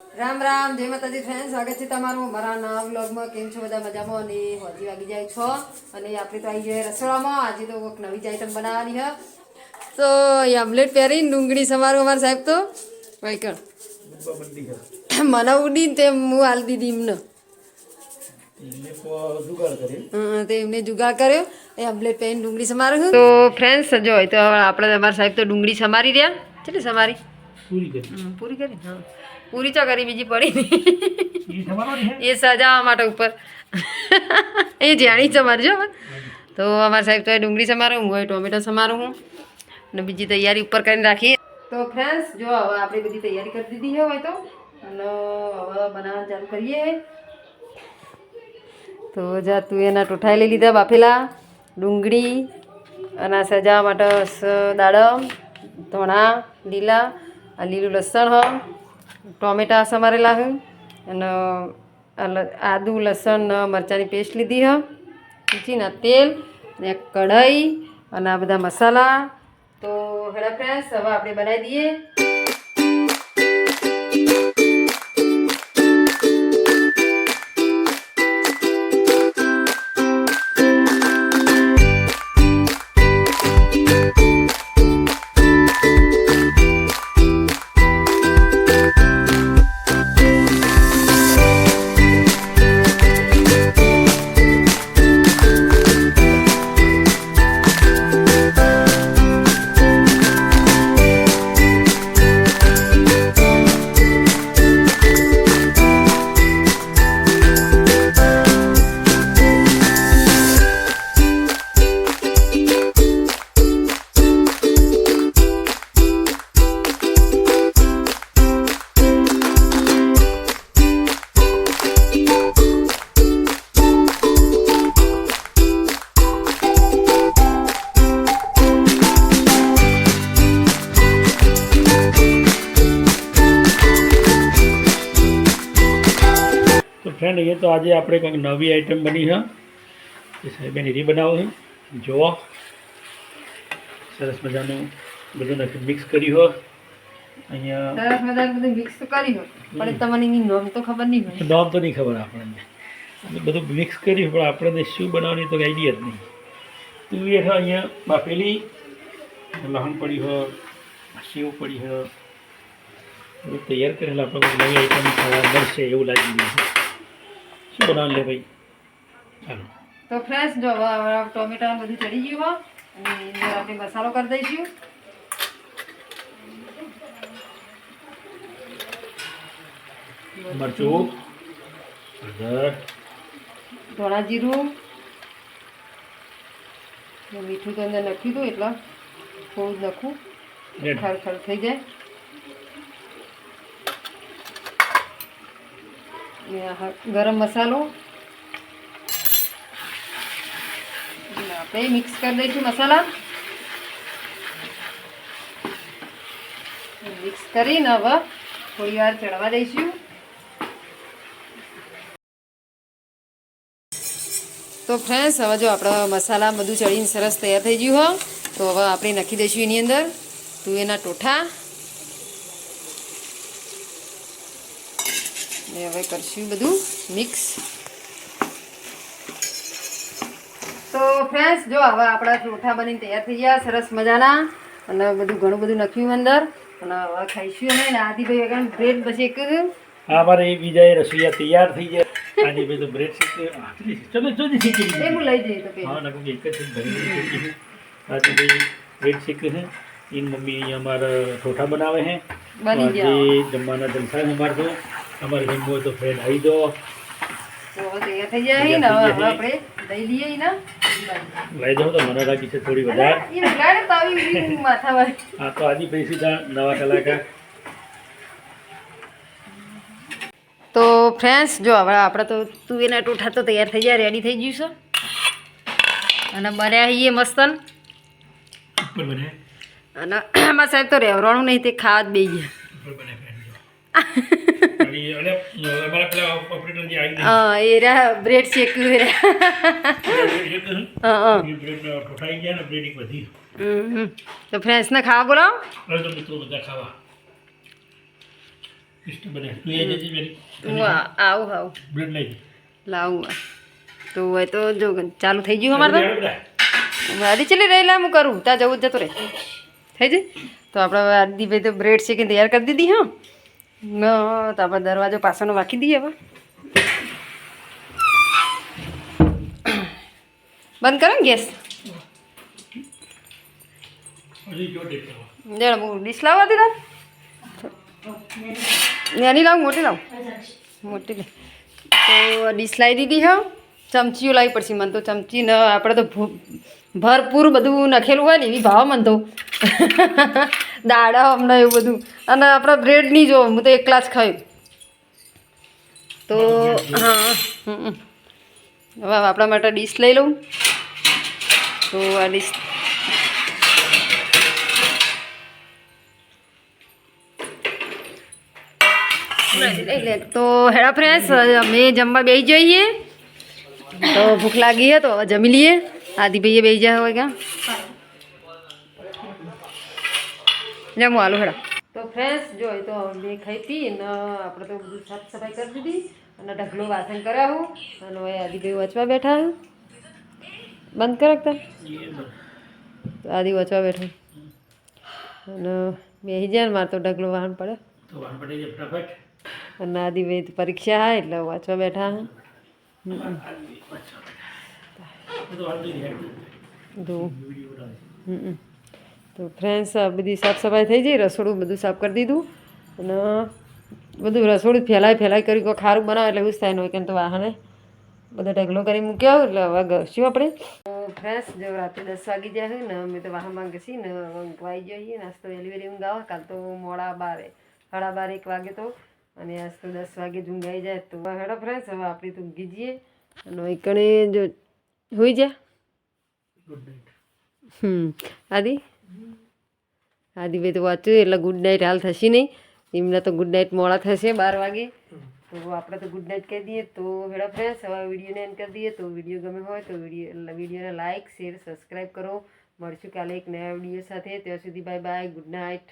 રામ રામ, જય માતાજી ફ્રેન્ડ સ્વાગત છે તમારું મારા નવા વ્લોગમાં કેમ છો બધા? મજામાં? અને હજી વાગી જાય છો. અને આપણે તો આવી જાય રસોડામાં. આજે તો કોઈક નવી જ આઈટમ બનાવવાની હ. તો એ આમલેટ પહેરીને ડુંગળી સમારું અમારા સાહેબ તો. ભાઈ કણ મને ઉડીને તે હું હાલ દીધી એમને. તે એમને જુગાડ કર્યો. એ આમલેટ પહેરીને ડુંગળી સમારું તો ફ્રેન્ડ્સ જો તો આપણે અમારા સાહેબ તો ડુંગળી સમારી રહ્યા. છે ને, સમારી? પૂરી કરી. પૂરી કરી? હા. પૂરી તો કરી બીજી પડી એ સજાવવા માટે ઉપર. એ જાણી સમારજો તો અમારા સાહેબ તો ડુંગળી સમારું હું હોય ટોમેટો સમારું હું. અને બીજી તૈયારી ઉપર કરીને રાખીએ. તો ફ્રેન્ડ્સ જો હવે આપણે બધી તૈયારી કરી દીધી હોય તો. અને હવે બનાવવાનું ચાલુ કરીએ. તો જા તું એના ટોઠાઈ લઈ લીધા બાફેલા ડુંગળી અને સજાવા સજાવવા માટે દાડમ ધોણા લીલા આ લીલું લસણ હ, ટોમેટા સમારેલા હ અને આદુ, લસણ મરચાંની પેસ્ટ લીધી હ. ચીના તેલ, ને કઢાઈ, અને આ બધા મસાલા. તો, હેડા ફ્રેન્ડ્સ હવે આપણે બનાવી દઈએ. ફ્રેન્ડ તો આજે આપણે કંઈક નવી આઈટમ બની છે. એ સાહેબે નીરી બનાવો છે જુઓ. સરસ મજાનું બધું નાખી મિક્સ કર્યું હો. અહીંયા સરસ મજાનું બધું મિક્સ કરી હોય પણ તમને એની નોમ તો ખબર નહીં હોય. નામ તો નહીં ખબર આપણને. બધું મિક્સ કર્યું પણ આપણને શું બનાવવાની તો આઈડિયા જ નહીં. તુવેર અહીંયા બાફેલી લહણ પડી હો સેવ પડી હો. બધું તૈયાર કરેલા આપણે નવી આઈટમ મળશે એવું લાગી ગયું છે. શું બનાવ લે ભાઈ? ચાલો. તો ફ્રેશ જો ટોમેટા બધું ચડી ગયું અને આપણે મસાલો કરી દઈશું. મરચું હળદર. ધોળા જીરું. મીઠું તો અંદર નાખ્યું હતું એટલે થોડું નાખું. ખર ખર થઈ જાય ને આ હ- ગરમ મસાલો. આપણે મિક્સ કરી દઈશું મસાલા. મિક્સ કરીને હવે થોડી વાર ચડવા દઈશું. તો ફ્રેન્ડ્સ હવે જો આપણા મસાલા બધું ચડીને સરસ તૈયાર થઈ ગયું હો, તો હવે આપણે નાખી દઈશું એની અંદર તુવેરના ટોઠા. ને હવે કરશું બધું મિક્સ. તો ફ્રેન્ડ્સ જો હવે આપણા ટોઠા બનીને તૈયાર થઈ ગયા સરસ મજાના. અને બધું ઘણું બધું નાખ્યું અંદર. અને હવે ખાઈશું અને ને આદિભાઈ વગર બ્રેડ પછી એક અમારે એ બીજા રસોઈયા તૈયાર થઈ જાય તો બ્રેડ શીખે. ચલો જલ્દી શીખી એ હું લઈ જઈએ તો હા નકર એક જ બ્રેડ શીખે છે. અહીંયા અમારા ઠોઠા બનાવે છે. બની તો ગયા. આજે જમવાના તો અમારે જમવું હોય તો ફ્રેન્ડ આવી દો તો લઈ તો મને છે થોડી વધારે. તો હા તો આજે ભાઈ સીધા નવા કલાકાર. તો ફ્રેન્ડ્સ જો હવે આપણે તો તુવેરના ટોઠા તો તૈયાર થઈ જાય રેડી થઈ ગયું છે. અને બન્યા છીએ મસ્તન. અને આમાં સાહેબ તો રહેવાનું નહીં તે ખાવા જ બે ગયા. ઉપર અને અમારા પેલા ઓપરેટર જે આવી હા એ રહ્યા બ્રેડ શેક એ રહ્યા. હા હા બ્રેડ ઠોઠાઈ ગયા ને વધી. હમ. તો ફ્રેન્ડ્સને ખાવા બોલાવો. હવે તો મિત્રો બધા ખાવા. સિસ્ટમ બને. તું એ આવું આવું. બ્રેડ લઈ લાવું તો હવે તો જો ચાલુ થઈ ગયું અમારે. તો? આદી ચલી રહેલા હું કરું. ત્યાં જવું જતો રે રહે. થઈ જાય? તો આપણે આદિભાઈ તો બ્રેડ શેકીને તૈયાર કરી દીધી હા. ન તો આપણે દરવાજો પાછળનો વાંકી દઈએ હવે. બંધ કરો ને ગેસ. ડીશ લાવવા દીધા નાની લાવું મોટી લાવું? મોટી તો ડીશ લાવી દીધી હા. ચમચીઓ લાવી પડશે મને તો ચમચી ન આપણે તો ભરપૂર બધું નાખેલું હોય ને એવી ભાવ મને તો. દાડા હમણાં એવું બધું. અને આપણે બ્રેડ નહીં જો, હું તો એકલા જ ખાઈ. તો, હા. હવે આપણા માટે ડીશ લઈ લઉં. તો આ ડીશ તો હેડા ફ્રેન્ડ્સ અમે જમવા બેસી જઈએ. તો ભૂખ લાગી હે, તો જમી લઈએ. આદિભાઈએ બેસી જાય હોય ક્યાં? જમવા આલુ હેડા તો ફ્રેન્ડ્સ જો એ તો મેં ખાઈ પી ને આપણે તો બધું સાફ સફાઈ કરી દીધી અને ઢગલો વાસણ કરાવું અને હવે આદિભાઈ વચવા બેઠા હે. બંધ કરાકતા એ બસ. તો આદિ વચવા બેઠા અને બેસી જાય ને મારે તો ઢગલો વાહન પડે તો વાન પડી અને આદિભાઈ તો પરીક્ષા હા એટલે વાંચવા બેઠા હા. હમ. તો ફ્રેન્ડ્સ આ બધી સાફ સફાઈ થઈ જઈ રસોડું બધું સાફ કરી દીધું. અને બધું રસોડું ફેલાય ફેલાય કરી કોઈ ખારું બનાવે એટલે એવું જ થાય ને કેમ તો વાહને. બધા ઢગલો કરી મૂક્યો એટલે હવે ઘસ્યું આપણે? ફ્રેન્ડ્સ જો રાત્રે દસ વાગી જાય હોય ને અમે તો વાહન માંગે છીએ ને ઊંઘવાઈ જઈએ નાસ્તો વહેલી વહેલી ઊંઘ આવે કાલ તો મોડા બારે સાડા બાર એક વાગે તો. અને આજ તો દસ વાગે જ ઊંઘાઈ જાય તો હેડો ફ્રેન્ડ્સ હવે આપણે તો ઊંઘી જઈએ. અને એકણે જો હોઈ જા. ગુડ નાઇટ હમ આદિ? આદિભાઈ તો વાંચ્યું એટલે ગુડ નાઇટ હાલ થશે નહીં. એમને તો ગુડ નાઇટ મોડા થશે બાર વાગે. તો આપણે તો ગુડ નાઇટ કહી દઈએ તો હેડો ફ્રેન્ડ્સ હવે વિડીયોને એન્ડ કરી દઈએ તો વીડિયો ગમે હોય તો વીડિયો વિડીયોને લાઇક શેર સબસ્ક્રાઈબ કરો. મળશું કાલે એક નવા વીડિયો સાથે. ત્યાં સુધી બાય બાય ગુડ નાઇટ